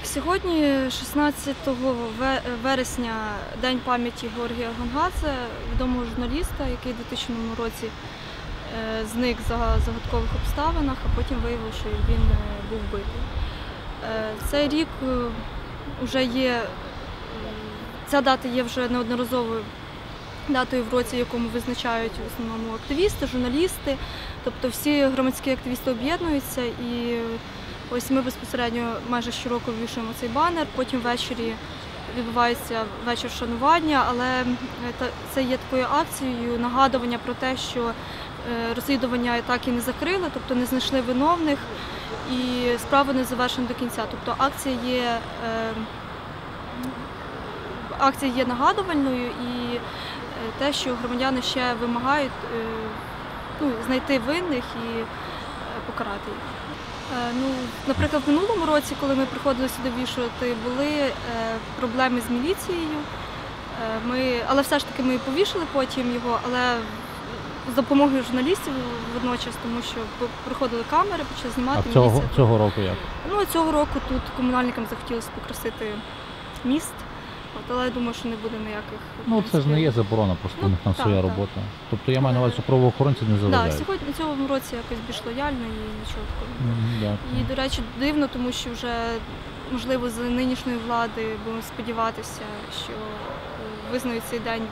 Сьогодні, 16 вересня, День пам'яті Георгія Гонгадзе, відомого журналіста, який у 2000 році е, зник за загадкових обставинах, а потім виявив, що він е, був вбитий. Е, Цей рік вже є, ця дата є вже неодноразовою датою в році, якому визначають в основному активісти, журналісти, тобто всі громадські активісти об'єднуються і ось ми безпосередньо майже щороку вішаємо цей банер, потім ввечері відбувається вечір шанування, але е, це є такою акцією нагадування про те, що е, розслідування так і не закрили, тобто не знайшли виновних і справа не завершена до кінця. Тобто акція є, е, акція є нагадувальною і те, що громадяни ще вимагають е, ну, знайти винних і е, покарати їх. Е, Ну, наприклад, в минулому році, коли ми приходили сюди вішувати, були проблеми з міліцією. Ми, але все ж таки ми повішали потім його, але з допомогою журналістів водночас, тому що приходили камери, почали А знімати цього, міліція. цього року як? Ну, цього року тут комунальникам захотілося покрасити міст, от, але я думаю, що не буде ніяких. Ну це ж не є заборона, просто у Ну, них там так, своя так. робота. Тобто я маю на увазі, що правоохоронці не заважають. сьогодні в цьому році якось більш лояльно і нічого такого. Дякую. І, до речі, дивно, тому що вже, можливо, за нинішньої влади будемо сподіватися, що е, визнають цей день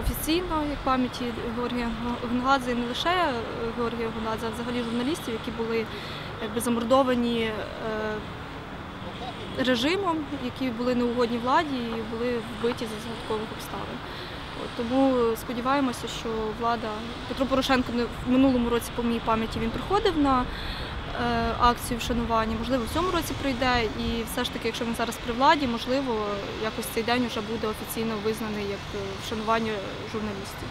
офіційно як пам'яті Георгія Гонгадзе, і не лише е, Георгія Гонгадзе, а взагалі журналістів, які були якби замордовані е, режимом, які були неугодні владі і були вбиті за загадкових обставин. Тому сподіваємося, що влада Петро Порошенко в минулому році, по моїй пам'яті, він приходив на е, акцію вшанування. Можливо, в цьому році прийде. І все ж таки, якщо він зараз при владі, можливо, якось цей день вже буде офіційно визнаний як е, вшанування журналістів.